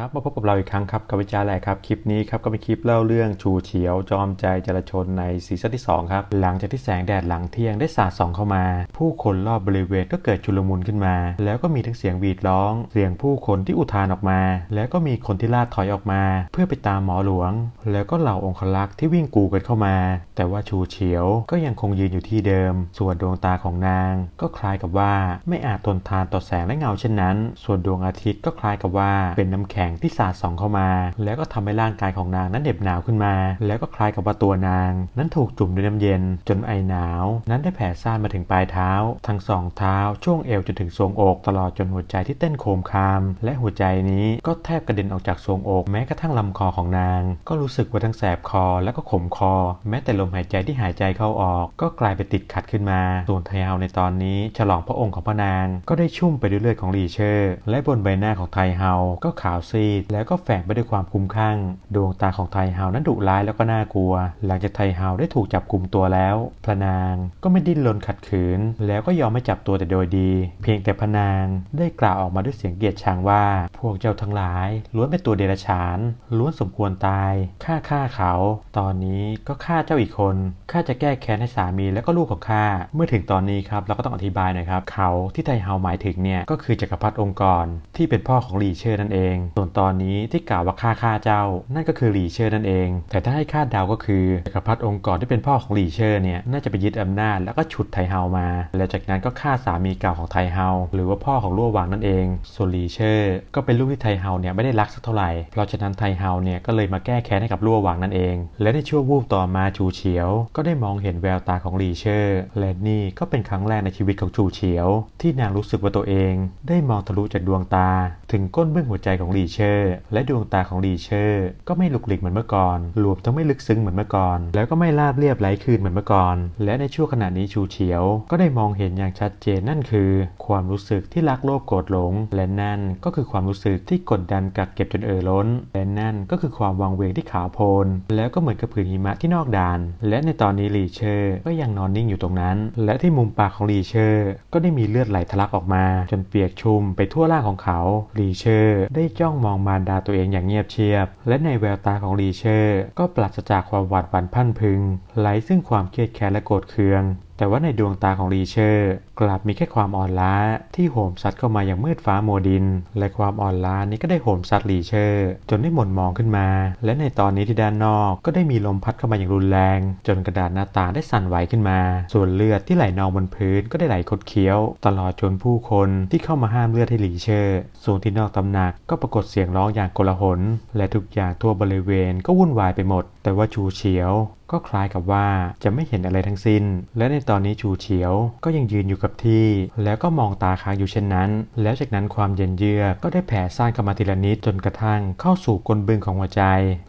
ครับมาพบกับเราอีกครั้งครับกับวิจารณ์แหละครับ คลิปนี้ครับก็เป็นคลิปเล่าเรื่องชูเฉียว จอมใจจราชนในซีซั่นที่ 2 ครับ หลังจากที่แสงแดดหลังเที่ยงได้สาดส่องเข้ามา ผู้คนรอบบริเวณก็เกิดชุลมุนขึ้นมา แล้วก็มีทั้งเสียงหวีดร้อง เสียงผู้คนที่อุทานออกมา แล้วก็มีคนที่ลาดถอยออกมา เพื่อไปตามหมอหลวง แล้วก็เหล่าองคลักษ์ที่วิ่งกูกันเข้ามา แต่ว่าชูเฉียวก็ยังคงยืนอยู่ที่เดิม ส่วนดวงตาของนาง ก็คล้ายกับว่าไม่อาจทนทานต่อแสงและเงาเช่นนั้น ส่วนดวงอาทิตย์ก็คล้ายกับว่าเป็นน้ำแข็งที่สาดส่องเข้ามา แล้วก็ทำให้ร่างกายของนางนั้นเหน็บหนาวขึ้นมา แล้วก็คล้ายกับว่าตัวนาง นั้นถูกจุ่มด้วยน้ำเย็น จนไอหนาว นั้นได้แผ่ซ่านมาถึงปลายเท้า ทั้งสองเท้า ช่วงเอวจนถึงทรวงอก ตลอดจนหัวใจที่เต้นโคมคาม และหัวใจนี้ก็แทบกระเด็นออกจากทรวงอกแม้กระทั่งลำคอของนาง ก็รู้สึกว่าทั้งแสบคอและก็ขมคอ แม้แต่ลมหายใจที่หายใจเข้าออก ก็กลายเป็นติดขัดขึ้นมา ส่วนไทเฮาในตอนนี้ฉลองพระองค์ของพระนาง ก็ได้ชุ่มไปด้วยเลือดของลีเชอร์ และบนใบหน้าของไทเฮาก็ขาวซีด แล้วก็แฝงไปด้วยความคุ้มข้าง ดวงตาของไทเฮานั้นดุร้ายแล้วก็น่ากลัว หลังจากไทเฮาได้ถูกจับกลุ่มตัวแล้ว พระนางก็ไม่ดิ้นรนขัดขืน แล้วก็ยอมไม่จับตัวแต่โดยดี เพียงแต่พระนางได้กล่าวออกมาด้วยเสียงเกลียดชังว่า พวกเจ้าทั้งหลายล้วนเป็นตัวเดรัจฉานล้วนสมควรตายข้าฆ่าเขา ตอนนี้ก็ฆ่าเจ้าอีกคนข้าจะแก้แค้นให้สามีและก็ลูกของข้าเมื่อถึงตอนนี้ครับเราก็ต้องอธิบายหน่อยครับเขาที่ไทเฮาหมายถึงเนี่ยก็คือจักรพรรดิองค์กรที่เป็นพ่อของหลีเชอร์นั่นเองส่วนตอนนี้ที่กล่าวว่าฆ่าฆ่าเจ้า นั่นก็คือหลีเชอร์นั่นเอง แต่ถ้าให้คาดเดาก็คือจักรพรรดิองค์กรที่เป็นพ่อของหลีเชอร์เนี่ยน่าจะไปยึดอำนาจแล้วก็ฉุดไทเฮามา แล้วจากนั้นก็ฆ่าสามีเก่าของไทเฮาหรือว่าพ่อของลั่วหวางนั่นเองส่วนหลีเชอร์ก็เป็นลูกที่ไทเฮาเนี่ยไม่ได้รักสักเท่าไหร่ เพราะฉะนั้นไทเฮาเนี่ยก็เลยมาแก้แค้นให้กับลั่วหวางนั่นเอง และในช่วงวูบต่อมาชูเฉียว ก็ได้มองเห็นแววตาของหลีเชอร์และนี่ก็เป็นครั้งแรกในชีวิตของชูเฉียว ที่นางรู้สึกว่าตัวเอง ได้มองทะลุจากดวงตา ถึงก้นเบื้องหัวใจของหลีเชอร์ และดวงตาของลีเชอร์ ก็ไม่หลุกหลิกเหมือนเมื่อก่อนรวมทั้งไม่ลึกซึ้งเหมือนเมื่อก่อน แล้วก็ไม่ราบเรียบไหลคืนเหมือนเมื่อก่อน และในช่วงขณะนี้ชูเฉียว ก็ได้มองเห็นอย่างชัดเจนนั่นคือ ความรู้สึกที่รักโลภโกรธหลง และนั่นก็คือความรู้สึกที่กดดันกักเก็บจนเอ่อล้น และนั่นก็คือความวังเวงที่ขาวโพลน แล้วก็เหมือนกับผืนหิมะที่นอกด่าน และในตอนนี้ลีเชอร์ ก็ยังนอนนิ่งอยู่ตรงนั้น และที่มุมปากของลีเชอร์ ก็ได้มีเลือดไหลทะลักออกมา จนเปียกชุ่มไปทั่วร่างของเขาลีเชอร์ ได้จ้องมองมารดาตัวเองอย่างเงียบเชียบ และในแววตาของลีเชอร์ ก็ปราศจากความหวาดหวั่นพันพึงไร้ซึ่งความเครียดแค้นและโกรธเคือง แต่ว่าในดวงตาของลีเชอร์ กลับมีแค่ความอ่อนล้าที่โหมซัดเข้ามาอย่างมืดฟ้าโมดิน และความอ่อนล้านี้ก็ได้โหมซัดลีเชอร์ จนได้หม่นมองขึ้นมา และในตอนนี้ที่ด้านนอกก็ได้มีลมพัดเข้ามาอย่างรุนแรง จนกระดาษหน้าต่างได้สั่นไหวขึ้นมา ส่วนเลือดที่ไหลนองบนพื้นก็ได้ไหลคดเคี้ยว ตลอดจนผู้คนที่เข้ามาห้ามเลือดให้ลีเชอร์ส่วนที่นอกตำหนักก็ปรากฏเสียงร้องอย่างโกลาหลและทุกอย่างทั่วบริเวณก็วุ่นวายไปหมด แต่ว่าชูเฉียว ก็คล้ายกับว่าจะไม่เห็นอะไรทั้งสิ้น และในตอนนี้ชูเฉียวก็ยังยืนอยู่กับที่ แล้วก็มองตาค้างอยู่เช่นนั้น แล้วจากนั้นความเย็นเยือกก็ได้แผ่ซ่านเข้ามาทีละนิดจนกระทั่งเข้าสู่กลบึงของหัวใจ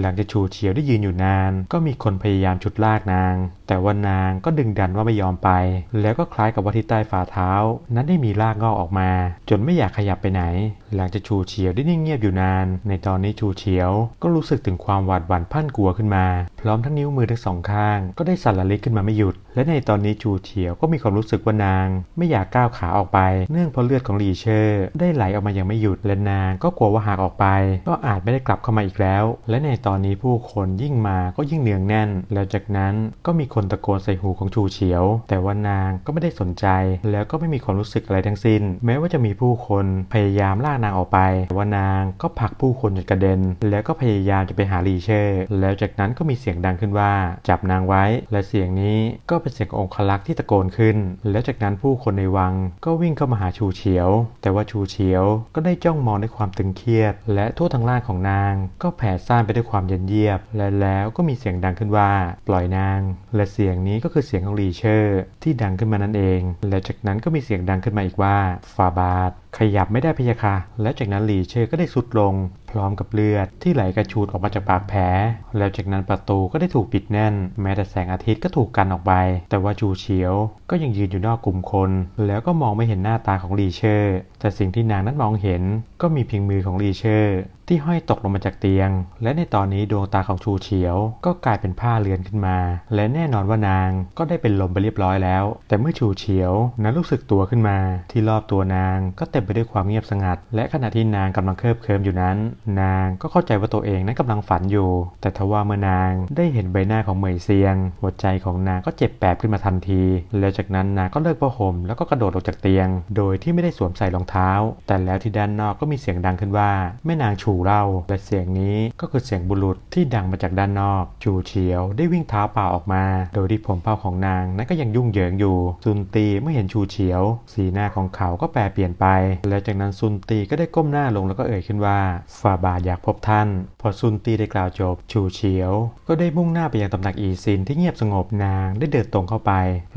หลังจากชูเฉียวได้ยืนอยู่นาน ก็มีคนพยายามฉุดลากนาง แต่ว่านางก็ดึงดันว่าไม่ยอมไป แล้วก็คล้ายกับว่าที่ใต้ฝ่าเท้า นั้นได้มีรากงอกออกมา จนไม่อยากขยับไปไหน หลังจากชูเฉียวได้นิ่งเงียบอยู่นาน ในตอนนี้ชูเฉียว ก็รู้สึกถึงความหวาดหวั่นพันกลัวขึ้นมา พร้อมทั้งนิ้วมือทั้งสองข้าง ก็ได้สั่นระลิกขึ้นมาไม่หยุดและในตอนนี้ชูเฉียวก็มีความรู้สึกว่านาง ไม่อยากก้าวขาออกไป เนื่องเพราะเลือดของลีเชอร์ ได้ไหลออกมาอย่างไม่หยุดและนางก็กลัวว่าหากออกไป ก็อาจไม่ได้กลับเข้ามาอีกแล้ว และในตอนนี้ผู้คนยิ่งมาก็ยิ่งเนืองแน่น แล้วจากนั้นก็มีคนตะโกนใส่หูของชูเฉียว แต่ว่านางก็ไม่ได้สนใจ แล้วก็ไม่มีความรู้สึกอะไรทั้งสิ้น แม้ว่าจะมีผู้คนพยายามลากนางออกไปแต่ว่านางก็ผลักผู้คนจนกระเด็น แล้วก็พยายามจะไปหาลีเชอร์ แล้วจากนั้นก็มีเสียงดังขึ้นว่าจับนางไว้ และเสียงนี้ก็เป็นเสียงขององคลักษ์ที่ตะโกนขึ้น แล้วจากนั้นผู้คนในวังก็วิ่งเข้ามาหาชูเฉียว แต่ว่าชูเฉียวก็ได้จ้องมองด้วยความตึงเครียด และทั่วทั้งร่างของนาง ก็แผ่ซ่านไปด้วยความเย็นเยียบ และแล้วก็มีเสียงดังขึ้นว่า ปล่อยนาง และเสียงนี้ก็คือเสียงของลีเชอร์ ที่ดังขึ้นมานั่นเอง และจากนั้นก็มีเสียงดังขึ้นมาอีกว่าฟาบาท ขยับไม่ได้พยะค่ะและจากนั้นหลีเชอร์ก็ได้สุดลง พร้อมกับเลือดที่ไหลกระชูดออกมาจากปากแผล แล้วจากนั้นประตูก็ได้ถูกปิดแน่น แม้แต่แสงอาทิตย์ก็ถูกกันออกไป แต่ว่าจูเฉียว ก็ยังยืนอยู่นอกกลุ่มคน แล้วก็มองไม่เห็นหน้าตาของลีเชอร์ แต่สิ่งที่นางนั้นมองเห็นก็มีเพียงมือของลีเชอร์ ที่ห้อยตกลงมาจากเตียง และในตอนนี้ดวงตาของชูเฉียว ก็กลายเป็นผ้าเลือนขึ้นมา และแน่นอนว่านางก็ได้เป็นลมไปเรียบร้อยแล้ว แต่เมื่อชูเฉียวนั้นรู้สึกตัวขึ้นมา ที่รอบตัวนางก็เต็มไปด้วยความเงียบสงัด และขณะที่นางกำลังเคลิบเคลิ้มอยู่นั้น นางก็เข้าใจว่าตัวเองนั้นกำลังฝันอยู่ แต่ทว่าเมื่อนางได้เห็นใบหน้าของเหมยเซียง หัวใจของนางก็เจ็บแปบขึ้นมาทันที แล้วจากนั้นนางก็เลิกผ้าห่มแล้วก็กระโดดออกจากเตียง โดยที่ไม่ได้สวมใส่รองเท้า แต่แล้วที่ด้านนอกก็มีเสียงดังขึ้นว่าแม่นางชูเล่าและเสียงนี้ก็คือเสียงบุรุษที่ดังมาจากด้านนอก ชูเฉียวได้วิ่งเท้าเปล่าออกมา โดยที่ผมเผ้าของนางนั้นก็ยังยุ่งเหยิงอยู่ ซุนตีเมื่อเห็นชูเฉียว สีหน้าของเขาก็แปรเปลี่ยนไป และจากนั้นซุนตีก็ได้ก้มหน้าลงแล้วก็เอ่ยขึ้นว่าฝ่าบาทอยากพบท่าน พอซุนตีได้กล่าวจบ ชูเฉียว ก็ได้มุ่งหน้าไปยังตำหนักอีซินที่เงียบสงบนางได้เดินตรงเข้าไป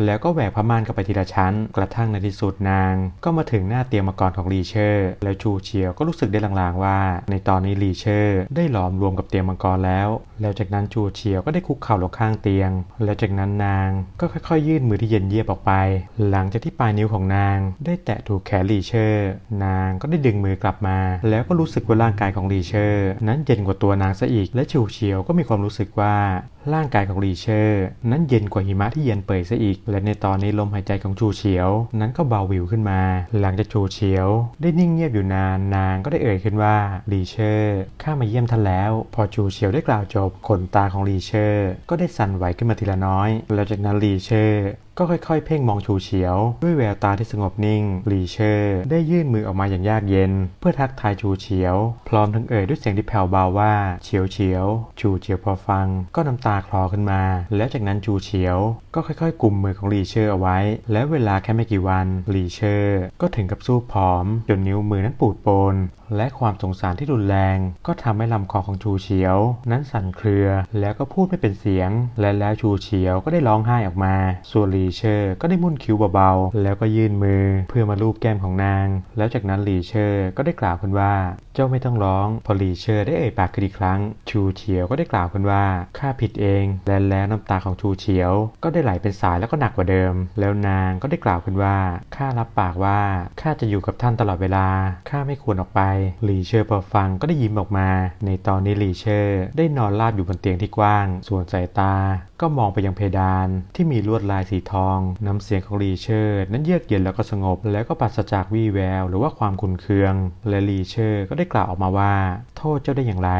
แล้วก็แหวกผ้าม่านเข้าไปทีละชั้น กระทั่งในที่สุดนาง ก็มาถึงหน้าเตียงมังกรของลีเชอร์ แล้วชูเฉียวก็รู้สึกได้ลางๆว่าในตอนนี้ลีเชอร์ได้หลอมรวมกับเตียงมังกรแล้ว แล้วจากนั้นชูเฉียวก็ได้คุกเข่าลงข้างเตียง แล้วจากนั้นนางก็ค่อยๆ ยื่นมือที่เย็นเยียบออกไป หลังจากที่ปลายนิ้วของนาง ได้แตะถูกแขนลีเชอร์ นางก็ได้ดึงมือกลับมา แล้วก็รู้สึกว่าร่างกายของลีเชอร์ นั้นเย็นกว่าตัวนางซะอีก และชูเฉียวก็มีความรู้สึกว่าร่างกายของลีเชอร์ นั้นเย็นกว่าหิมะที่เย็นเปื่อยซะอีก และในตอนนี้ลมหายใจของชูเฉียว นั้นก็เบาวิวขึ้นมา หลังจากชูเฉียว ได้นิ่งเงียบอยู่นานนางก็ได้เอ่ยขึ้นว่าลีเชอร์ข้ามาเยี่ยมท่านแล้ว พอจูเฉียวได้กล่าวจบขนตาของลีเชอร์ก็ได้สั่นไหวขึ้นมาทีละน้อย แล้วจากนั้นลีเชอร์ ก็ค่อยๆ เพ่งมองชูเฉียว ด้วยแววตาที่สงบนิ่งลีเชอร์ได้ยื่นมือออกมาอย่างยากเย็น เพื่อทักทายชูเฉียว พร้อมทั้งเอ่ยด้วยเสียงที่แผ่วเบาว่าเฉียวเฉียว ชูเฉียวพอฟัง ก็น้ำตาคลอขึ้นมา แล้วจากนั้นชูเฉียว ก็ค่อยๆกุมมือของลีเชอร์เอาไว้ และเวลาแค่ไม่กี่วันลีเชอร์ ก็ถึงกับสู้ผอม จนนิ้วมือนั้นปูดโปนและความสงสารที่รุนแรง ก็ทำให้ลำคอของชูเฉียว นั้นสั่นเครือ แล้วก็พูดไม่เป็นเสียง และแล้วชูเฉียวก็ได้ร้องไห้ออกมาส่วนลีเชอร์ก็ได้มุ่นคิ้วเบาๆ แล้วก็ยื่นมือเพื่อมาลูบแก้มของนาง แล้วจากนั้นลีเชอร์ก็ได้กล่าวขึ้นว่า เจ้าไม่ต้องร้อง พอลีเชอร์ได้เอ่ยปากขึ้นอีกครั้ง ชูเฉียวก็ได้กล่าวขึ้นว่า ข้าผิดเอง และแล้วน้ำตาของชูเฉียว ก็ได้ไหลเป็นสายแล้วก็หนักกว่าเดิม แล้วนางก็ได้กล่าวขึ้นว่า ข้ารับปากว่า ข้าจะอยู่กับท่านตลอดเวลา ข้าไม่ควรออกไป ลีเชอร์พอฟังก็ได้ยิ้มออกมา ในตอนนี้ลีเชอร์ได้นอนราบอยู่บนเตียงที่กว้าง ส่วนสายตาก็มองไปยังเพดานที่มีลวดลายสีทอง น้ำเสียงของรีเชอร์นั้นเยือกเย็นแล้วก็สงบ แล้วก็ปราศจากวี่แวว หรือว่าความขุนเคือง และรีเชอร์ก็ได้กล่าวออกมาว่า โทษเจ้าได้อย่างไร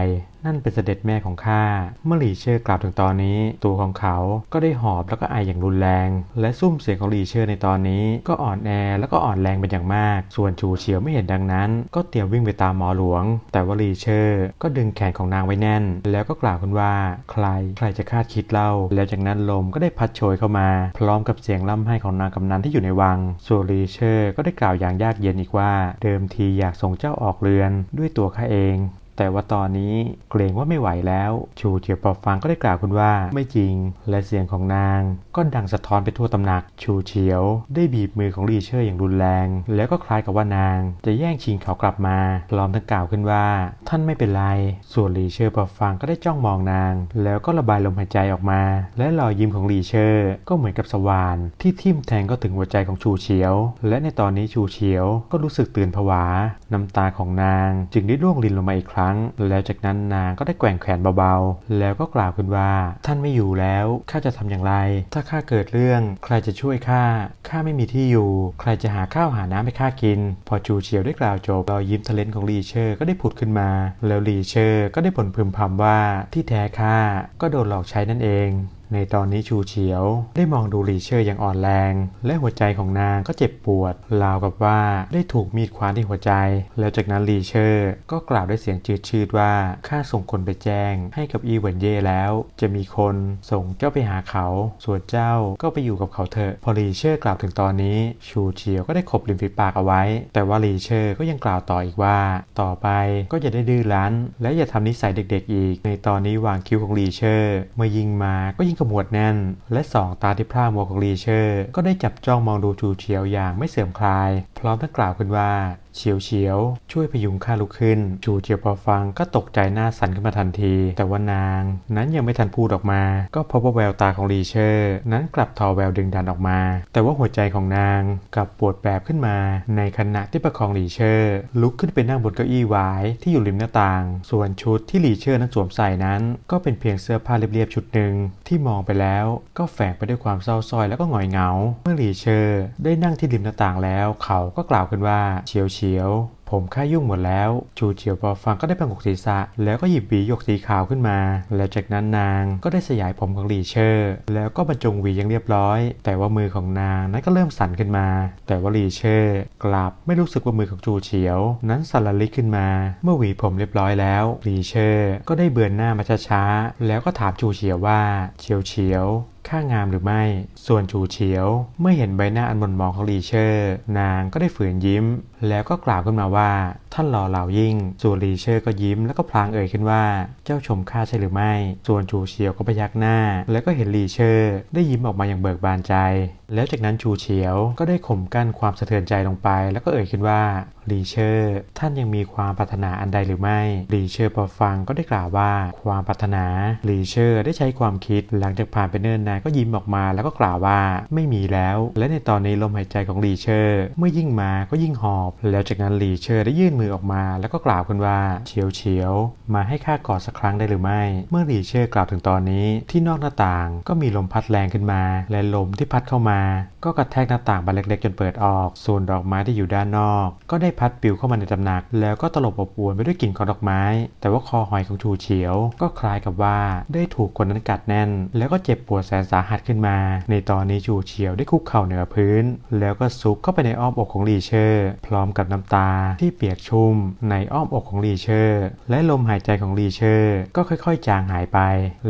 นั่นเป็นเสด็จแม่ของข้า เมื่อหลีเชอร์กล่าวถึงตอนนี้ ตัวของเขาก็ได้หอบแล้วก็ไออย่างรุนแรง และซุ้มเสียงของหลีเชอร์ในตอนนี้ ก็อ่อนแอแล้วก็อ่อนแรงเป็นอย่างมาก ส่วนชูเฉียวไม่เห็นดังนั้น ก็เตรียมวิ่งไปตามหมอหลวง แต่ว่าหลีเชอร์ก็ดึงแขนของนางไว้แน่น แล้วก็กล่าวขึ้นว่า ใครใครจะคาดคิดเล่า แล้วจากนั้นลมก็ได้พัดโชยเข้ามา พร้อมกับเสียงล่ำไห้ของนางกำนันที่อยู่ในวังส่วนหลีเชอร์ก็ได้กล่าวอย่างยากเย็นอีกว่า เดิมทีอยากส่งเจ้าออกเรือนด้วยตัวข้าเอง แต่ว่าตอนนี้เกรงว่าไม่ไหวแล้ว ชูเจียวพอฟังก็ได้กล่าวคุณว่าไม่จริง และเสียงของนาง ก็ดังสะท้อนไปทั่วตำหนัก ชูเฉียว ได้บีบมือของลีเชอร์อย่างรุนแรง แล้วก็คล้ายกับว่านาง จะแย่งชิงเขากลับมาพร้อมทั้งกล่าวขึ้นว่า ท่านไม่เป็นไร ส่วนลีเชอร์พอฟังก็ได้จ้องมองนาง แล้วก็ระบายลมหายใจออกมา และรอยยิ้มของลีเชอร์ ก็เหมือนกับสว่านที่ทิ่มแทงก็ถึงหัวใจของชูเฉียว และในตอนนี้ชูเฉียวก็รู้สึกตื่นผวา น้ำตาของนาง จึงได้ร่วงรินลงมาอีกครั้งแล้วจากนั้นนางก็ได้แกว่งแขนเบาๆ แล้วก็กล่าวขึ้นว่า ท่านไม่อยู่แล้วข้าจะทำอย่างไร ถ้าข้าเกิดเรื่อง ใครจะช่วยข้าข้าไม่มีที่อยู่ ใครจะหาข้าวหาน้ำให้ข้ากิน พอจูเฉียวได้กล่าวจบรอยยิ้มทะเลนของลีเชอร์ก็ได้ผุดขึ้นมา แล้วลีเชอร์ก็ได้บ่นพึมพำว่าที่แท้ข้าก็โดนหลอกใช้นั่นเองในตอนนี้ชูเฉียว ได้มองดูหลีเชอร์อย่างอ่อนแรง และหัวใจของนางก็เจ็บปวดราวกับว่าได้ถูกมีดคว้านที่หัวใจ แล้วจากนั้นหลีเชอร์ ก็กล่าวด้วยเสียงจืดชืดว่าข้าส่งคนไปแจ้ง ให้กับอีเวนเย่แล้ว จะมีคนส่งเจ้าไปหาเขา ส่วนเจ้าก็ไปอยู่กับเขาเถอะ พอหลีเชอร์กล่าวถึงตอนนี้ชูเฉียวก็ได้ขบริมฝีปากเอาไว้ แต่ว่าหลีเชอร์ก็ยังกล่าวต่ออีกว่า ต่อไปก็อย่าได้ดื้อรั้น และอย่าทำนิสัยเด็ก ๆ อีก ในตอนนี้วางคิ้วของหลีเชอร์เมื่อยิงมาก็ยิงขมวดแน่น และสองตาที่พร่ามัวของลีเชอร์ ก็ได้จับจ้องมองดูจูเฉียวอย่างไม่เสื่อมคลาย พร้อมทั้งกล่าวขึ้นว่า เฉียวเฉียวช่วยพยุงข้าลุกขึ้น ชูเฉียวพอฟังก็ตกใจหน้าสั่นขึ้นมาทันที แต่ว่านาง นั้นยังไม่ทันพูดออกมา ก็พบว่าแววตาของลีเชอร์ นั้นกลับทอแววดึงดันออกมา แต่ว่าหัวใจของนางกลับปวดแปรบขึ้นมา ในขณะที่ประคองลีเชอร์ ลุกขึ้นไปนั่งบนเก้าอี้วายที่อยู่ริมหน้าต่าง ส่วนชุดที่ลีเชอร์นั้นสวมใส่นั้น ก็เป็นเพียงเสื้อผ้าเรียบๆชุดหนึ่งที่มองไปแล้วก็แฝงไปด้วยความเศร้าส้อยแล้วก็หงอยเหงา เมื่อลีเชอร์ ได้นั่งที่ริมหน้าต่างแล้ว เขาก็กล่าวขึ้นว่าเฉียวเฉียว ผมค่ายุ่งหมดแล้วชูเฉียวพอฟังก็ได้พังกศีรษะ แล้วก็หยิบหวีหยกสีขาวขึ้นมา แล้วจากนั้นนางก็ได้สยายผมของหลีเชอร์ แล้วก็บรรจงหวีอย่างเรียบร้อย แต่ว่ามือของนางนั้นก็เริ่มสั่นขึ้นมา แต่ว่าหลีเชอร์ กลับไม่รู้สึกว่ามือของจูเฉียว นั้นสั่นละลิกขึ้นมา เมื่อหวีผมเรียบร้อยแล้วหลีเชอร์ ก็ได้เบือนหน้ามาช้าๆแล้วก็ถามจูเฉียวว่าเฉียวเฉียว ข้างามหรือไม่ ส่วนจูเฉียว เมื่อเห็นใบหน้าอันหมนหมองของลีเชอร์ นางก็ได้ฝืนยิ้ม แล้วก็กล่าวขึ้นมาว่า ท่านหล่อเหลายิ่งส่วนลีเชอร์ก็ยิ้มแล้วก็พลางเอ่ยขึ้นว่า เจ้าชมข้าใช่หรือไม่ ส่วนชูเฉียวก็พยักหน้า แล้วก็เห็นลีเชอร์ได้ยิ้มออกมาอย่างเบิกบานใจ แล้วจากนั้นชูเฉียวก็ได้ข่มกั้นความสะเทือนใจลงไป แล้วก็เอ่ยขึ้นว่าลีเชอร์ท่านยังมีความปรารถนาอันใดหรือไม่ลีเชอร์พอฟังก็ได้กล่าวว่า ความปรารถนาลีเชอร์ได้ใช้ความคิดหลังจากผ่านไปเนิ่นนานก็ยิ้มออกมาแล้วก็กล่าวว่าไม่มีแล้ว และในตอนนี้ลมหายใจของลีเชอร์เมื่อยิ่งมาก็ยิ่งหอบ แล้วจากนั้นลีเชอร์ได้ยื่นมือออกมา แล้วก็กล่าวขึ้นว่าเฉียวเฉียวมาให้ข้ากอดสักครั้งได้หรือไม่ เมื่อลีเชอร์กล่าวถึงตอนนี้ที่นอกหน้าต่างก็มีลมพัดแรงขึ้นมา และลมที่พัดเข้ามา ก็กระแทกหน้าต่างบานเล็กๆ จนเปิดออก ส่วนดอกไม้ที่อยู่ด้านนอก ก็ได้พัดปลิวเข้ามาในตำหนัก แล้วก็ตลบอบอวนไปด้วยกลิ่นของดอกไม้ แต่ว่าคอหอยของชูเฉียว ก็คล้ายกับว่าได้ถูกคนนั้นกัดแน่น แล้วก็เจ็บปวดแสนสาหัสขึ้นมา ในตอนนี้ชูเฉียวได้คุกเข่าเหนือพื้น แล้วก็ซุกเข้าไปในอ้อมอกของลีเชอร์ พร้อมกับน้ำตาที่เปียกชุ่มในอ้อมอกของลีเชอร์ และลมหายใจของลีเชอร์ ก็ค่อยๆ จางหายไป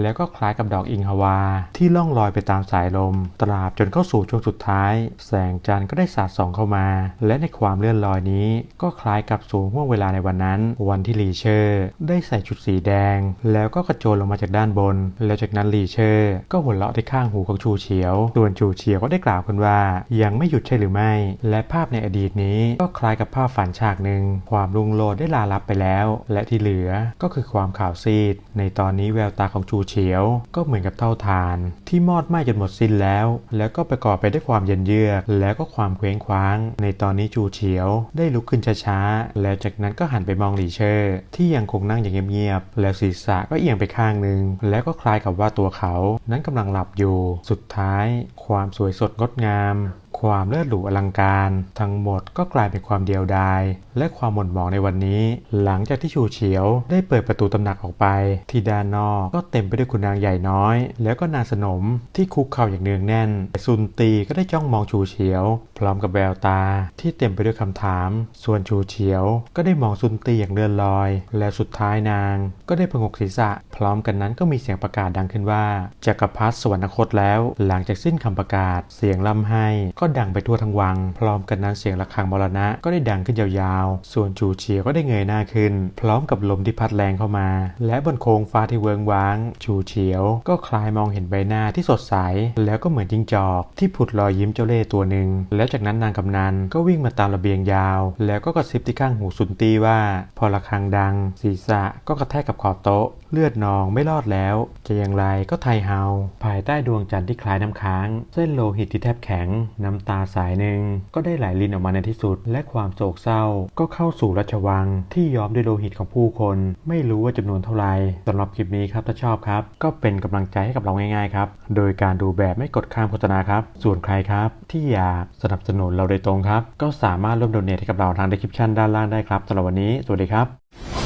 แล้วก็คล้ายกับดอกอิงฮวา ที่ล่องลอยไปตามสายลม ตราบจนเข้าสู่ช่วงสุดท้าย แสงจันทร์ก็ได้สาดส่องเข้ามา และในความเลื่อนลอยนี้ ก็คล้ายกับสู่ห่วงเวลาในวันนั้น วันที่ลีเชอร์ ได้ใส่ชุดสีแดง แล้วก็กระโจนลงมาจากด้านบน แล้วจากนั้นลีเชอร์ ก็หัวเราะที่ข้างหูของชูเฉียวส่วนชูเฉียวก็ได้กล่าวขึ้นว่า ยังไม่หยุดใช่หรือไม่ และภาพในอดีตนี้ก็คล้ายกับภาพฝันฉากหนึ่งความรุ่งโรจน์ได้ลาลับไปแล้ว และที่เหลือก็คือความข่าวซีด ในตอนนี้แววตาของชูเฉียว ก็เหมือนกับเท่าฐาน ที่มอดไหม้จนหมดสิ้นแล้ว แล้วก็ประกอบไปด้วยความเย็นเยือกแล้วก็ความเคว้งคว้าง ในตอนนี้ชูเฉียว ได้ลุกขึ้นช้าๆแล้วจากนั้นก็หันไปมองหลีเชอร์ที่ยังคงนั่งอย่างเงียบๆแล้วศีรษะก็เอียงไปข้างหนึ่งแล้วก็คล้ายกับว่าตัวเขา นั้นกำลังหลับอยู่สุดท้าย ความสวยสดงดงาม ความเลิศหรูอลังการ ทั้งหมดก็กลายเป็นความเดียวดาย และความหม่นหมองในวันนี้ หลังจากที่ชูเฉียว ได้เปิดประตูตำหนักออกไป ที่ด้านนอกก็เต็มไปด้วยคุณนางใหญ่น้อย แล้วก็นางสนมที่คุกเข่าอย่างเนืองแน่นแต่ซุนตีก็ได้จ้องมองชูเฉียว พร้อมกับแววตาที่เต็มไปด้วยคำถาม ส่วนชูเฉียว ก็ได้มองซุนตีอย่างเลื่อนลอย และสุดท้ายนาง ก็ได้พงกศีรษะ พร้อมกันนั้นก็มีเสียงประกาศดังขึ้นว่าจักรพรรดิสวรรคตแล้ว หลังจากสิ้นคำประกาศเสียงล่ำให้ก็็ดังไปทั่วทั้งวัง พร้อมกันนั้นเสียงระฆังมรณะก็ได้ดังขึ้นยาวๆ ส่วนจูเฉียวก็ได้เงยหน้าขึ้น พร้อมกับลมที่พัดแรงเข้ามา และบนโคงฟ้าที่เวิงว้างชูเฉียว ก็คลายมองเห็นใบหน้าที่สดใส แล้วก็เหมือนจิงจอก ที่ผุดรอยยิ้มเจ้าเล่ห์ตัวหนึ่ง แล้วจากนั้นนางกำนันก็วิ่งมาตามระเบียงยาว แล้วก็กระซิบที่ข้างหูสุนตีว่า พอระฆังดัง ศีรษะก็กระแทกกับขอบโต๊ะ เลือดนองไม่รอดแล้ว จะอย่างไรก็ไทยเฮา ภายใต้ดวงจันทร์ที่คล้ายน้ำค้าง เส้นโลหิตที่แทบแข็ง น้ำตาสายหนึ่ง ก็ได้ไหลลินออกมาในที่สุด และความโศกเศร้า ก็เข้าสู่ราชวัง ที่ย้อมด้วยโลหิตของผู้คน ไม่รู้ว่าจำนวนเท่าไหร่สำหรับคลิปนี้ครับถ้าชอบครับ ก็เป็นกำลังใจให้กับเราง่ายๆครับ โดยการดูแบบไม่กดข้ามโฆษณาครับ ส่วนใครครับ ที่อยากสนับสนุนเราโดยตรงครับ ก็สามารถร่วมโดเนทให้กับเราทาง description ด้านล่างได้ครับสำหรับวันนี้ สวัสดีครับ